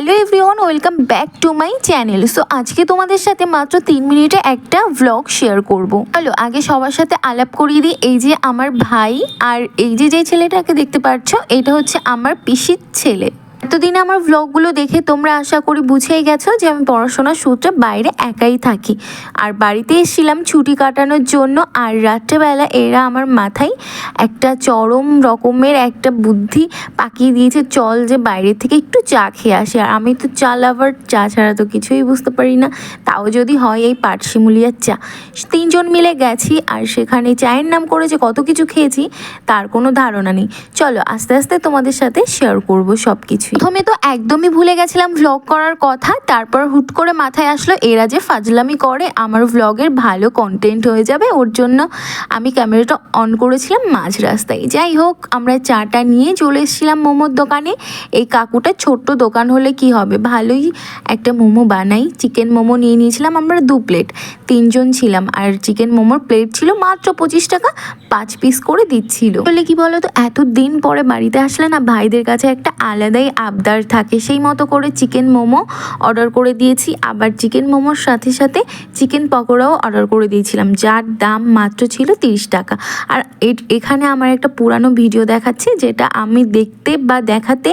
Hello everyone welcome back to my channel so আজকে তোমাদের সাথে মাত্র তিন মিনিটে একটা ভ্লগ শেয়ার করব। হ্যালো আগে সবার সাথে আলাপ করিয়ে দিই। এই যে আমার ভাই আর এই যে যে ছেলেটাকে দেখতে পাচ্ছ, এটা হচ্ছে আমার পিসির ছেলে। এতদিন আমার ভ্লগগুলো দেখে তোমরা আশা করি বুঝেই গেছো যে আমি পড়াশোনার সূত্রে বাইরে একাই থাকি। আর বাড়িতে এসেছিলাম ছুটি কাটানোর জন্য, আর রাত্রেবেলা এরা আমার মাথায় একটা চরম রকমের একটা বুদ্ধি পাকিয়ে দিয়েছে, চল যে বাইরে থেকে একটু চা খেয়ে আসি। আর আমি তো চা লাভার চা ছাড়া তো কিছুই বুঝতে পারি না। তাও যদি হয় এই পাটশিমুলিয়ার চা। তিনজন মিলে গেছি, আর সেখানে চায়ের নাম করে যে কত কিছু খেয়েছি, তার কোনো ধারণা নেই। চলো আস্তে আস্তে তোমাদের সাথে শেয়ার করব সব কিছু প্রথমে তো একদমই ভুলে গেছিলাম ভ্লগ করার কথা, তারপর হুট করে মাথায় আসলো, এরা যে ফাজলামি করে, আমার ভ্লগের ভালো কন্টেন্ট হয়ে যাবে, ওর জন্য আমি ক্যামেরাটা অন করেছিলাম মাঝ রাস্তায়। যাই হোক, আমরা চাটা নিয়ে চলে এসেছিলাম মোমোর দোকানে। এই কাকুটা ছোট্ট দোকান হলে কি হবে? ভালোই একটা মোমো বানাই। চিকেন মোমো নিয়ে নিয়েছিলাম আমরা দু প্লেট তিনজন ছিলাম, আর চিকেন মোমোর প্লেট ছিল মাত্র পঁচিশ টাকা, পাঁচ পিস করে দিচ্ছিল। বলে কি বলো তো এত দিন পরে বাড়িতে আসলে না, ভাইদের কাছে একটা আলাদাই আবদার থাকে। সেই মতো করে চিকেন মোমো অর্ডার করে দিয়েছি। আবার চিকেন মোমোর সাথে সাথে চিকেন পকোড়াও অর্ডার করে দিয়েছিলাম, যার দাম মাত্র ছিল তিরিশ টাকা। আর এখানে আমার একটা পুরানো ভিডিও দেখাচ্ছে, যেটা আমি দেখতে বা দেখাতে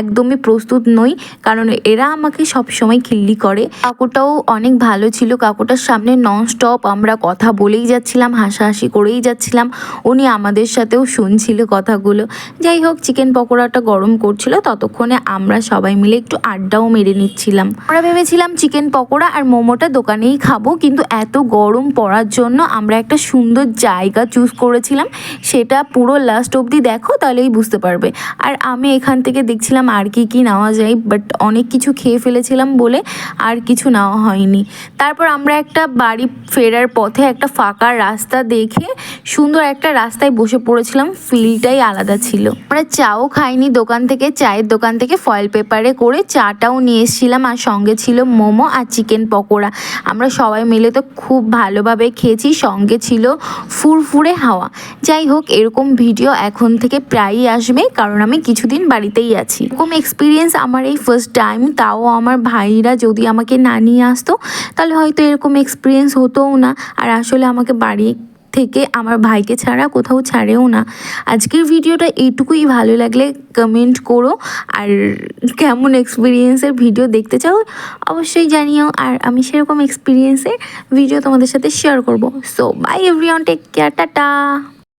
একদমই প্রস্তুত নই, কারণ এরা আমাকে সব সময় খিল্লি করে। কাকুটাও অনেক ভালো ছিল, কাকুটার সামনে নন স্টপ আমরা কথা বলেই যাচ্ছিলাম, হাসাহাসি করেই যাচ্ছিলাম। উনি আমাদের সাথেও শুনছিল কথাগুলো। যাই হোক চিকেন পকোড়াটা গরম করছিল, ততক্ষণে আমরা সবাই মিলে একটু আড্ডাও মেরে নিচ্ছিলাম। আমরা ভেবেছিলাম চিকেন পকোড়া আর মোমোটা দোকানেই খাব, কিন্তু এত গরম পড়ার জন্য আমরা একটা সুন্দর জায়গা চুজ করেছিলাম। সেটা পুরো লাস্ট অবধি দেখো, তাহলেই বুঝতে পারবে। আর আমি এখান থেকে দেখছিলাম আর কি কি নেওয়া যায় বাট অনেক কিছু খেয়ে ফেলেছিলাম বলে আর কিছু নেওয়া হয়নি। তারপর আমরা একটা বাড়ি ফেরার পথে একটা ফাঁকা রাস্তা দেখে সুন্দর একটা রাস্তায় বসে পড়েছিলাম ফিলটাই আলাদা ছিল। আমরা চাও খাইনি, দোকান থেকে চায়ের দোকান থেকে ফয়েল পেপারে করে চাটাও নিয়ে এসেছিলাম আর সঙ্গে ছিল মোমো আর চিকেন পকোড়া। আমরা সবাই মিলে তো খুব ভালোভাবে খেয়েছি, সঙ্গে ছিল ফুরফুরে হাওয়া। যাই হোক, এরকম ভিডিও এখন থেকে প্রায়ই আসবে কারণ আমি কিছুদিন বাড়িতেই আছি। এরকম এক্সপিরিয়েন্স আমার এই ফার্স্ট টাইম তাও আমার ভাইরা যদি আমাকে না নিয়ে আসতো, তাহলে হয়তো এরকম এক্সপিরিয়েন্স হতোও না। আর আসলে আমাকে বাড়ি থেকে আমার ভাইকে ছাড়া কোথাও ছাড়েও না। আজকের ভিডিওটা এইটুকুই। ভালো লাগলে কমেন্ট করো। আর কেমন এক্সপিরিয়েন্সের ভিডিও দেখতে চাও, অবশ্যই জানিও। আর আমি সেরকম এক্সপিরিয়েন্সের ভিডিও তোমাদের সাথে শেয়ার করব। So bye everyone take care tata.